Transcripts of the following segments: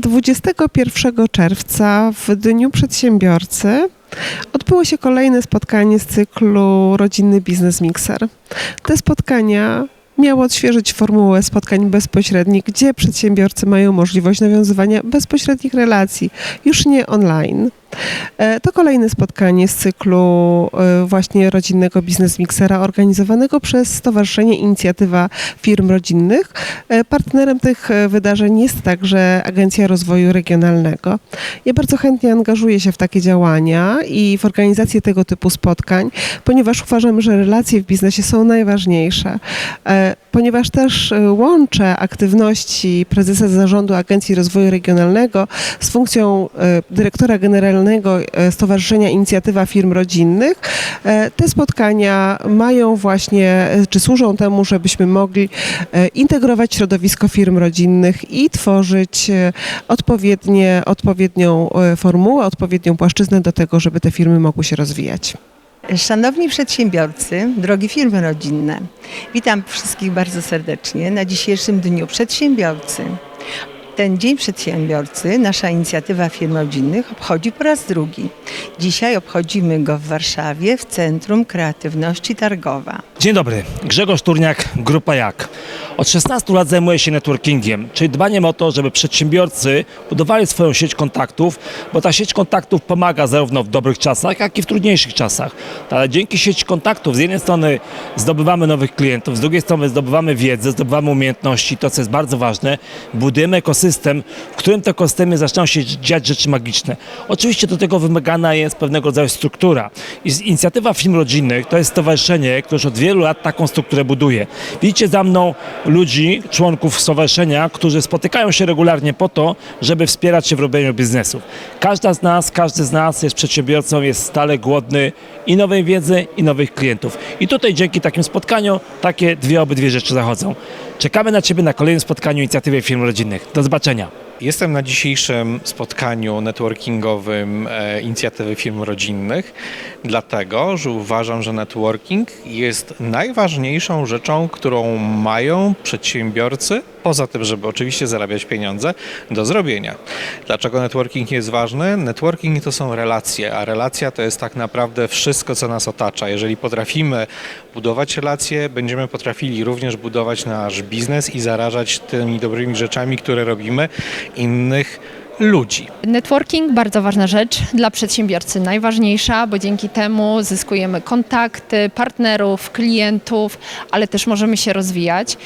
21 czerwca w Dniu Przedsiębiorcy odbyło się kolejne spotkanie z cyklu Rodzinny Biznes Mixer. Te spotkania miały odświeżyć formułę spotkań bezpośrednich, gdzie przedsiębiorcy mają możliwość nawiązywania bezpośrednich relacji, już nie online. E, To kolejne spotkanie z cyklu e, właśnie rodzinnego biznes mixera organizowanego przez Stowarzyszenie Inicjatywa Firm Rodzinnych. E, Partnerem tych wydarzeń jest także Agencja Rozwoju Regionalnego. Ja bardzo chętnie angażuję się w takie działania i w organizację tego typu spotkań, ponieważ uważam, że relacje w biznesie są najważniejsze. Ponieważ też łączę aktywności prezesa zarządu Agencji Rozwoju Regionalnego z funkcją dyrektora generalnego e, Stowarzyszenia Inicjatywa Firm Rodzinnych. E, Te spotkania mają właśnie, e, czy służą temu, żebyśmy mogli integrować środowisko firm rodzinnych i tworzyć odpowiednie, odpowiednią formułę, odpowiednią płaszczyznę do tego, żeby te firmy mogły się rozwijać. Szanowni przedsiębiorcy, drogie firmy rodzinne, witam wszystkich bardzo serdecznie na dzisiejszym Dniu Przedsiębiorcy. Ten Dzień Przedsiębiorcy, nasza inicjatywa firm rodzinnych, obchodzi po raz drugi. Dzisiaj obchodzimy go w Warszawie w Centrum Kreatywności Targowa. Dzień dobry, Grzegorz Turniak, Grupa Jak. Od 16 lat zajmuję się networkingiem, czyli dbaniem o to, żeby przedsiębiorcy budowali swoją sieć kontaktów, bo ta sieć kontaktów pomaga zarówno w dobrych czasach, jak i w trudniejszych czasach. Ale dzięki sieci kontaktów z jednej strony zdobywamy nowych klientów, z drugiej strony zdobywamy wiedzę, zdobywamy umiejętności, to co jest bardzo ważne, budujemy ekosystem, w którym to ekosystemie zaczną się dziać rzeczy magiczne. Oczywiście do tego wymagana jest pewnego rodzaju struktura. I inicjatywa firm rodzinnych to jest stowarzyszenie, które już od wielu lat taką strukturę buduje. Widzicie za mną ludzi, członków stowarzyszenia, którzy spotykają się regularnie po to, żeby wspierać się w robieniu biznesu. Każda z nas, każdy z nas jest przedsiębiorcą, jest stale głodny i nowej wiedzy, i nowych klientów. I tutaj dzięki takim spotkaniom takie dwie, obydwie rzeczy zachodzą. Czekamy na Ciebie na kolejnym spotkaniu inicjatywy firm rodzinnych. Do zobaczenia. Jestem na dzisiejszym spotkaniu networkingowym e, inicjatywy firm rodzinnych, dlatego że uważam, że networking jest najważniejszą rzeczą, którą mają przedsiębiorcy, poza tym, żeby oczywiście zarabiać pieniądze, do zrobienia. Dlaczego networking jest ważny? Networking to są relacje, a relacja to jest tak naprawdę wszystko, co nas otacza. Jeżeli potrafimy budować relacje, będziemy potrafili również budować nasz biznes i zarażać tymi dobrymi rzeczami, które robimy, innych ludzi. Networking bardzo ważna rzecz dla przedsiębiorcy, najważniejsza, bo dzięki temu zyskujemy kontakty, partnerów, klientów, ale też możemy się rozwijać.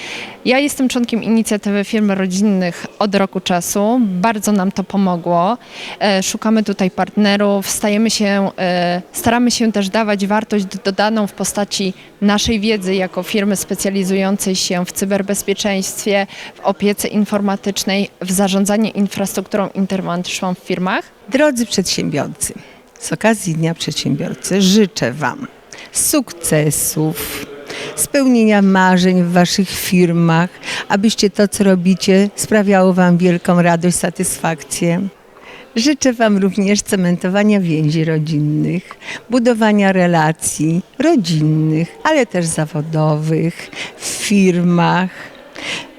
Ja jestem członkiem inicjatywy firm rodzinnych od roku czasu. Bardzo nam to pomogło. E, Szukamy tutaj partnerów, stajemy się, e, staramy się też dawać wartość dodaną w postaci naszej wiedzy jako firmy specjalizującej się w cyberbezpieczeństwie, w opiece informatycznej, w zarządzaniu infrastrukturą informatyczną w firmach. Drodzy przedsiębiorcy, z okazji Dnia Przedsiębiorcy życzę Wam sukcesów, spełnienia marzeń w Waszych firmach, abyście to, co robicie, sprawiało Wam wielką radość, satysfakcję. Życzę Wam również cementowania więzi rodzinnych, budowania relacji rodzinnych, ale też zawodowych, w firmach,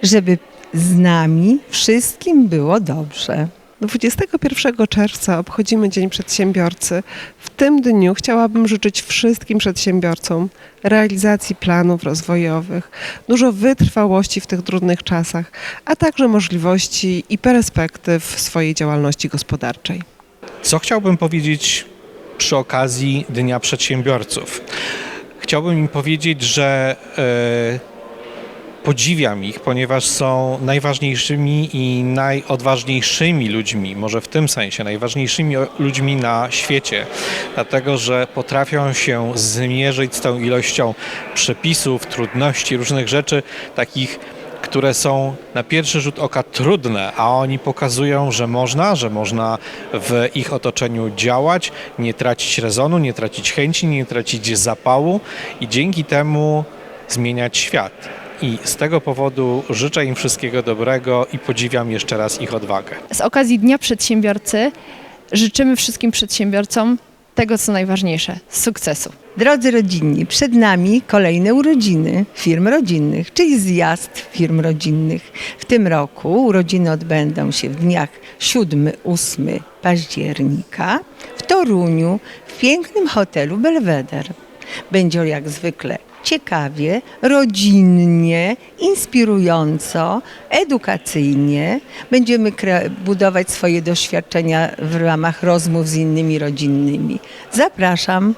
żeby z nami wszystkim było dobrze. 21 czerwca obchodzimy Dzień Przedsiębiorcy. W tym dniu chciałabym życzyć wszystkim przedsiębiorcom realizacji planów rozwojowych, dużo wytrwałości w tych trudnych czasach, a także możliwości i perspektyw swojej działalności gospodarczej. Co chciałbym powiedzieć przy okazji Dnia Przedsiębiorców? Chciałbym im powiedzieć, że e, podziwiam ich, ponieważ są najważniejszymi i najodważniejszymi ludźmi, może w tym sensie najważniejszymi ludźmi na świecie, dlatego że potrafią się zmierzyć z tą ilością przepisów, trudności, różnych rzeczy, takich które są na pierwszy rzut oka trudne, a oni pokazują, że można, że można w ich otoczeniu działać, nie tracić rezonu, nie tracić chęci, nie tracić zapału i dzięki temu zmieniać świat. I z tego powodu życzę im wszystkiego dobrego i podziwiam jeszcze raz ich odwagę. Z okazji Dnia Przedsiębiorcy życzymy wszystkim przedsiębiorcom tego, co najważniejsze sukcesu. Drodzy rodzinni, przed nami kolejne urodziny firm rodzinnych, czyli zjazd firm rodzinnych. W tym roku urodziny odbędą się w dniach 7-8 października w Toruniu w pięknym hotelu Belweder. Będzie jak zwykle ciekawie, rodzinnie, inspirująco, edukacyjnie. Będziemy budować swoje doświadczenia w ramach rozmów z innymi rodzinnymi. Zapraszam.